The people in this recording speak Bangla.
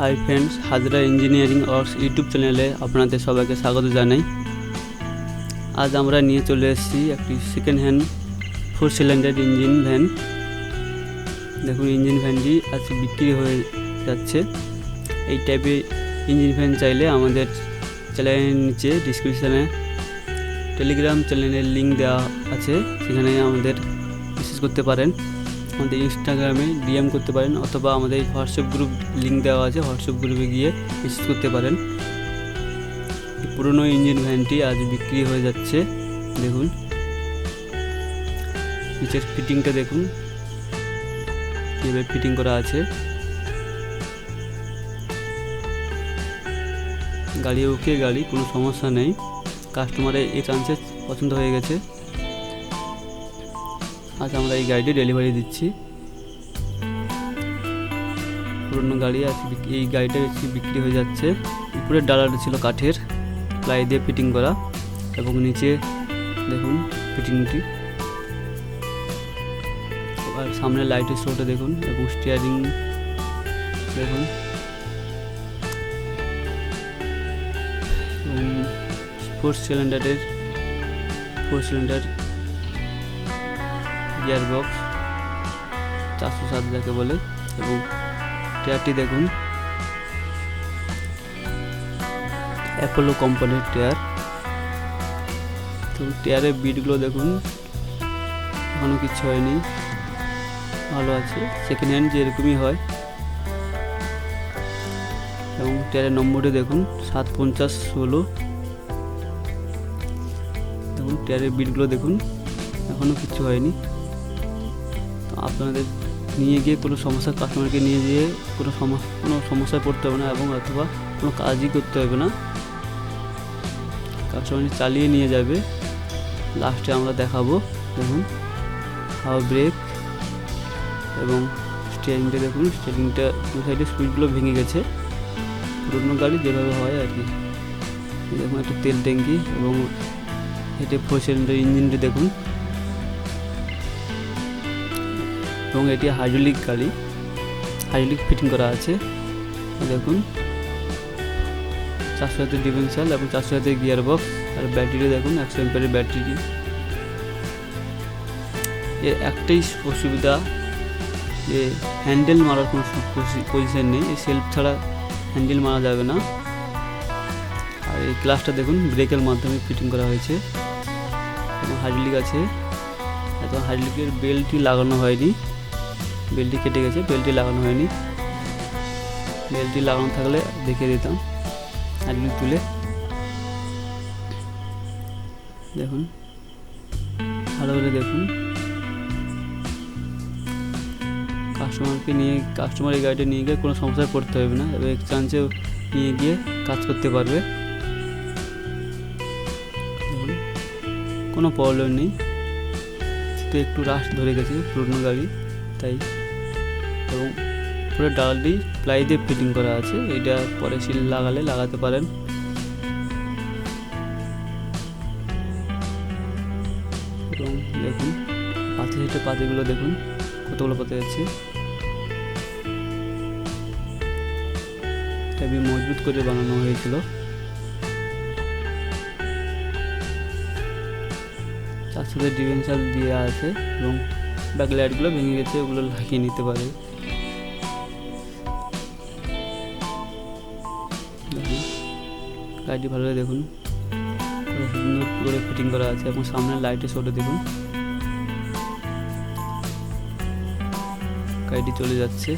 Hi friends Hazra engineering works YouTube চ্যানেলে আপনাদের সবাইকে স্বাগত জানাই। আজ আমরা নিয়ে চলে এসেছি একটি second hand four cylinder engine van দেখুন ইঞ্জিন ভ্যানটি আজ বিক্রি হয়ে যাচ্ছে। এই টাইপের ইঞ্জিন ভ্যান চাইলে আমাদের চ্যানেলের নিচে ডিসক্রিপশানে টেলিগ্রাম চ্যানেলের লিঙ্ক দেওয়া আছে। সেখানে আমাদের মেসেজ করতে পারেন। আমাদের ইনস্টাগ্রামে ডিএম করতে পারেন অথবা আমাদের হোয়াটসঅ্যাপ গ্রুপ লিঙ্ক দেওয়া আছে হোয়াটসঅ্যাপ গ্রুপে গিয়ে মেসেজ করতে পারেন। পুরনো ইঞ্জিন ভ্যানটি আজ বিক্রি হয়ে যাচ্ছে, দেখুন। নিচের ফিটিংটা দেখুন। কীভাবে ফিটিং করা আছে। গাড়ি ওকে গাড়ি কোনো সমস্যা নেই। কাস্টমারের এই চান্সে পছন্দ হয়ে গেছে। আজ আমরা এই গাড়িটি ডেলিভারি দিচ্ছি। পুরনো গাড়ি আজ এই গাড়িটা বিক্রি হয়ে যাচ্ছে। উপরের ডালাটা ছিল কাঠের, প্লাই দিয়ে ফিটিং করা এবং নিচে দেখুন ফিটিংটি আর সামনে লাইটের শোটা দেখুন এবং স্টিয়ারিং দেখুন। ফোর সিলিন্ডারের ফোর সিলিন্ডার গিয়ার বক্স চারশো সাত যাকে বলে, এবং টায়ারটি দেখুন। অ্যাপোলো কোম্পানির টায়ার তো টায়ারের বিটগুলো দেখুন এখনও কিছু হয়নি। ভালো আছে। সেকেন্ড হ্যান্ড যেরকমই হয়। এবং টায়ারের নম্বরটি দেখুন, সাত পঞ্চাশ ষোলো। দেখুন টায়ারের বিটগুলো দেখুন এখনও কিছু হয়নি। আপনাদের নিয়ে গিয়ে কোনো সমস্যা কাস্টমারকে নিয়ে গিয়ে কোনো সমস্যা কোনো সমস্যায় পড়তে হবে না এবং অথবা কোনো কাজই করতে হবে না। কাস্টমার চালিয়ে নিয়ে যাবে। লাস্টে আমরা দেখাবো। দেখুন হাওয়া ব্রেক এবং স্টিয়ারিংটা দেখুন স্টিয়ারিংটা দু সাইডে সুইচগুলো ভেঙে গেছে। পুরোনো গাড়ি যেভাবে হয় আর কি। দেখুন, একটা তেল ট্যাঙ্কি এবং এটা ফোর সিলিন্ডার ইঞ্জিনটি দেখুন। এবং এটি হাইড্রোলিক গাড়ি। হাইড্রোলিক ফিটিং করা আছে। দেখুন। চারশো হাতের ডিফেন্সাল এবং চারশো হাতের গিয়ার বক্স আর ব্যাটারি দেখুন, একশো এম্পারের ব্যাটারি এর একটাই অসুবিধা যে হ্যান্ডেল মারার কোনো পজিশন নেই। এই সেলফ ছাড়া হ্যান্ডেল মারা যাবে না। আর এই ক্লাসটা দেখুন ব্রেকের মাধ্যমে ফিটিং করা হয়েছে। এবং হাইড্রোলিক আছে। এত হাইড্রোলিকের বেল্টটি লাগানো হয়নি। বেল্টটি কেটে গেছে বেল্টটি লাগানো হয়নি। বেল্টটি লাগানো থাকলে দেখিয়ে দিতাম হাইড্রোলিক তুলে। দেখুন, ভালো করে দেখুন। কাস্টমারকে নিয়ে, কাস্টমার এই গাড়িটা নিয়ে গিয়ে কোনো সমস্যায় পড়তে হবে না এবং এক নিয়ে গিয়ে কাজ করতে পারবে। কোনো প্রবলেম নেই। তো একটু রাশ ধরে গেছে পুরনো গাড়ি, তাই এবং পুরো ডালটি প্লাই দিয়ে ফিটিং করা আছে। এটা পরে সিল লাগালে লাগাতে পারেন। এবং দেখুন, পাতি সেটে পাতিগুলো দেখুন, কতগুলো পাতি আছে। হেভি মজবুত করে বানানো হয়েছিল। তার সাথে ডিফেন্সাল দিয়ে আছে এবং ব্যাক লাইটগুলো ভেঙে গেছে, ওগুলো লাগিয়ে নিতে পারে। গাড়িটি ভালোভাবে দেখুন। সুন্দর করে ফিটিং করা আছে এবং সামনে লাইটের শোটা দেখুন। গাড়িটি চলে যাচ্ছে।